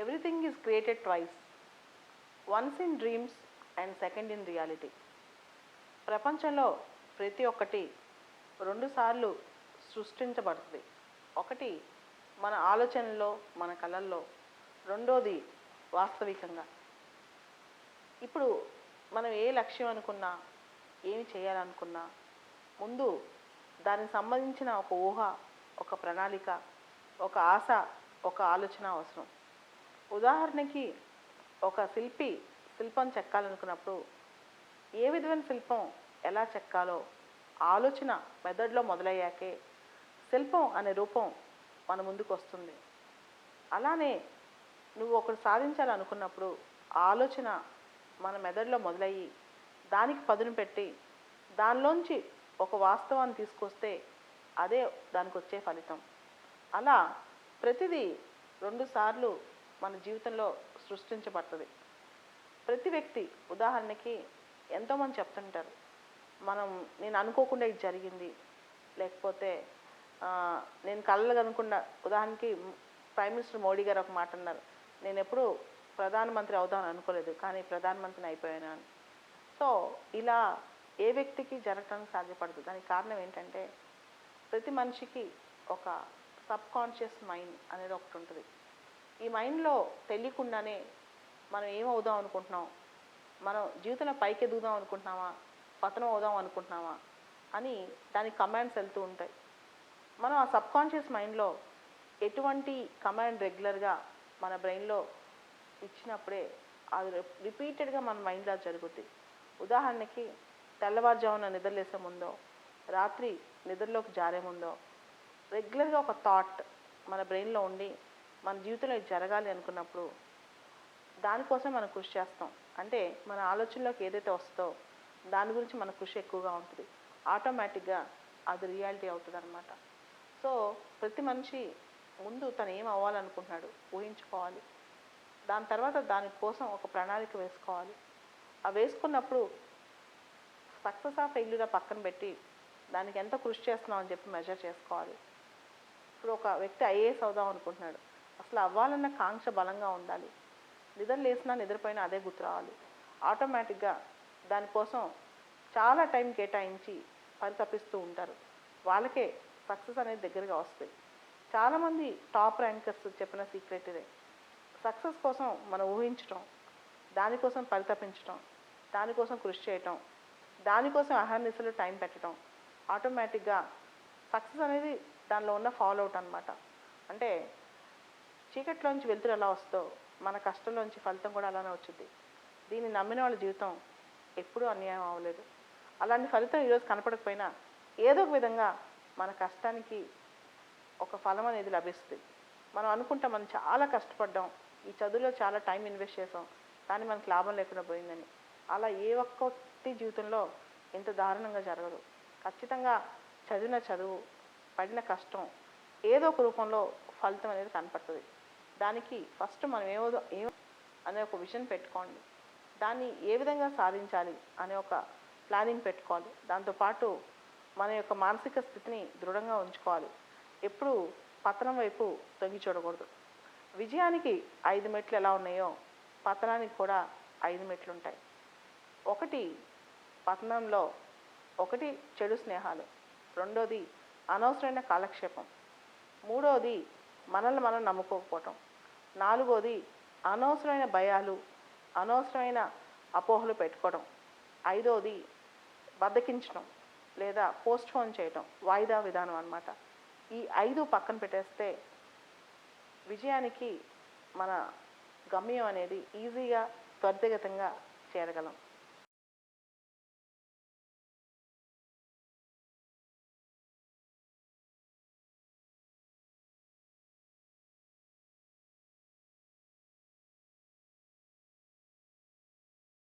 Everything is created twice once in dreams and second in reality ప్రపంచంలో ప్రతి ఒక్కటి రెండుసార్లు సృష్టించబడుతుంది. ఒకటి మన ఆలోచనలో మన కళల్లో రెండోది వాస్తవికంగా. ఇప్పుడు మనం ఏ లక్ష్యం అనుకున్నా ఏమి చేయాలనుకున్నా ముందు దానికి సంబంధించిన ఒక ఊహ ఒక ప్రణాళిక ఒక ఆశ ఒక ఆలోచన అవసరం. ఉదాహరణకి ఒక శిల్పి శిల్పం చెక్కాలనుకున్నప్పుడు ఏ విధమైన శిల్పం ఎలా చెక్కాలో ఆలోచన మెదడులో మొదలయ్యాకే శిల్పం అనే రూపం మన ముందుకు వస్తుంది. అలానే నువ్వు ఒకటి సాధించాలనుకున్నప్పుడు ఆలోచన మన మెదడులో మొదలయ్యి దానికి పదును పెట్టి దానిలోంచి ఒక వాస్తవాన్ని తీసుకొస్తే అదే దానికి వచ్చే ఫలితం. అలా ప్రతిదీ రెండుసార్లు మన జీవితంలో సృష్టించబడుతుంది. ప్రతి వ్యక్తి ఉదాహరణకి ఎంతోమంది చెప్తుంటారు మనం నేను అనుకోకుండా ఇది జరిగింది లేకపోతే నేను కళ్ళగా అనుకున్న ఉదాహరణకి ప్రైమ్ మినిస్టర్ మోడీ గారు ఒక మాట అన్నారు నేను ఎప్పుడు ప్రధానమంత్రి అవుదామని అనుకోలేదు కానీ ప్రధానమంత్రిని అయిపోయాను అని. సో ఇలా ఏ వ్యక్తికి జరగటానికి సాధ్యపడదు. దానికి కారణం ఏంటంటే ప్రతి మనిషికి ఒక సబ్ కాన్షియస్ మైండ్ అనేది ఒకటి ఉంటుంది. ఈ మైండ్లో తెలియకుండానే మనం ఏం అవుదాం అనుకుంటున్నాం? మనం జీవితంలో పైకి ఎదుగుదాం అనుకుంటున్నామా? పతనం అవుదాం అనుకుంటున్నామా? అని దానికి కమాండ్స్ వెళ్తూ ఉంటాయి. మనం ఆ సబ్కాన్షియస్ మైండ్లో ఎటువంటి కమాండ్ రెగ్యులర్గా మన బ్రెయిన్లో ఇచ్చినప్పుడే అది రిపీటెడ్గా మన మైండ్లో జరుగుద్ది. ఉదాహరణకి తెల్లవారుజామున నిద్రలేసే ముందో రాత్రి నిద్రలోకి జారే ముందో రెగ్యులర్గా ఒక థాట్ మన బ్రెయిన్లో ఉండి మన జీవితంలో ఇది జరగాలి అనుకున్నప్పుడు దానికోసం మనం కృషి చేస్తాం. అంటే మన ఆలోచనలోకి ఏదైతే వస్తుందో దాని గురించి మన కృషి ఎక్కువగా ఉంటుంది. ఆటోమేటిక్గా అది రియాలిటీ అవుతుంది అనమాట సో ప్రతి మనిషి ముందు తను ఏం అవ్వాలనుకుంటున్నాడు ఊహించుకోవాలి. దాని తర్వాత దానికోసం ఒక ప్రణాళిక వేసుకోవాలి. ఆ వేసుకున్నప్పుడు సక్సెస్ ఆ ఫెయిల్యూరా పక్కన పెట్టి దానికి ఎంత కృషి చేస్తున్నాం అని చెప్పి మెజర్ చేసుకోవాలి. ఇప్పుడు ఒక వ్యక్తి ఐఏఎస్ అవుదాం అనుకుంటున్నాడు. అసలు అవ్వాలన్న కాంక్ష బలంగా ఉండాలి. నిద్ర లేసినా నిద్రపోయినా అదే గుర్తు రావాలి. ఆటోమేటిక్గా దానికోసం చాలా టైం కేటాయించి పరితపిస్తూ ఉంటారు. వాళ్ళకే సక్సెస్ అనేది దగ్గరగా వస్తుంది చాలామంది టాప్ ర్యాంకర్స్ చెప్పిన సీక్రెట్ ఇదే సక్సెస్ కోసం మనం ఊహించటం దానికోసం పరితపించటం దానికోసం కృషి చేయటం దానికోసం అహర్నిశలు టైం పెట్టడం ఆటోమేటిక్గా సక్సెస్ అనేది దానిలో ఉన్న ఫాలో అవుట్ అనమాట అంటే చీకట్లోంచి వెలుతురు ఎలా వస్తో మన కష్టంలోంచి ఫలితం కూడా అలానే వచ్చింది దీన్ని నమ్మిన వాళ్ళ జీవితం ఎప్పుడూ అన్యాయం అవ్వలేదు. అలాంటి ఫలితం ఈరోజు కనపడకపోయినా ఏదో ఒక విధంగా మన కష్టానికి ఒక ఫలం అనేది లభిస్తుంది. మనం అనుకుంటాం మనం చాలా కష్టపడ్డాం ఈ చదువులో చాలా టైం ఇన్వెస్ట్ చేసాం కానీ మనకు లాభం లేకుండా పోయిందని. అలా ఏ ఒక్కటి జీవితంలో ఇంత దారుణంగా జరగదు. ఖచ్చితంగా చదివిన చదువు పడిన కష్టం ఏదో ఒక రూపంలో ఫలితం అనేది కనపడుతుంది. దానికి ఫస్ట్ మనం ఏమో ఏం అనే ఒక విజన్ పెట్టుకోండి. దాన్ని ఏ విధంగా సాధించాలి అనే ఒక ప్లానింగ్ పెట్టుకోవాలి దాంతోపాటు మన యొక్క మానసిక స్థితిని దృఢంగా ఉంచుకోవాలి. ఎప్పుడు పతనం వైపు తొంగి చూడకూడదు. విజయానికి ఐదు మెట్లు ఎలా ఉన్నాయో పతనానికి కూడా ఐదు మెట్లు ఉంటాయి. ఒకటి పతనంలో ఒకటి చెడు స్నేహాలు. రెండోది అనవసరమైన కాలక్షేపం. మూడోది మనల్ని మనం నమ్ముకోకపోవటం. నాలుగోది అనవసరమైన భయాలు అనవసరమైన అపోహలు పెట్టుకోవడం ఐదోది బద్దకించడం లేదా పోస్ట్ ఫోన్ చేయటం వాయిదా విధానం అన్నమాట. ఈ ఐదు పక్కన పెట్టేస్తే విజయానికి మన గమ్యం అనేది ఈజీగా త్వరితగతంగా చేరగలం.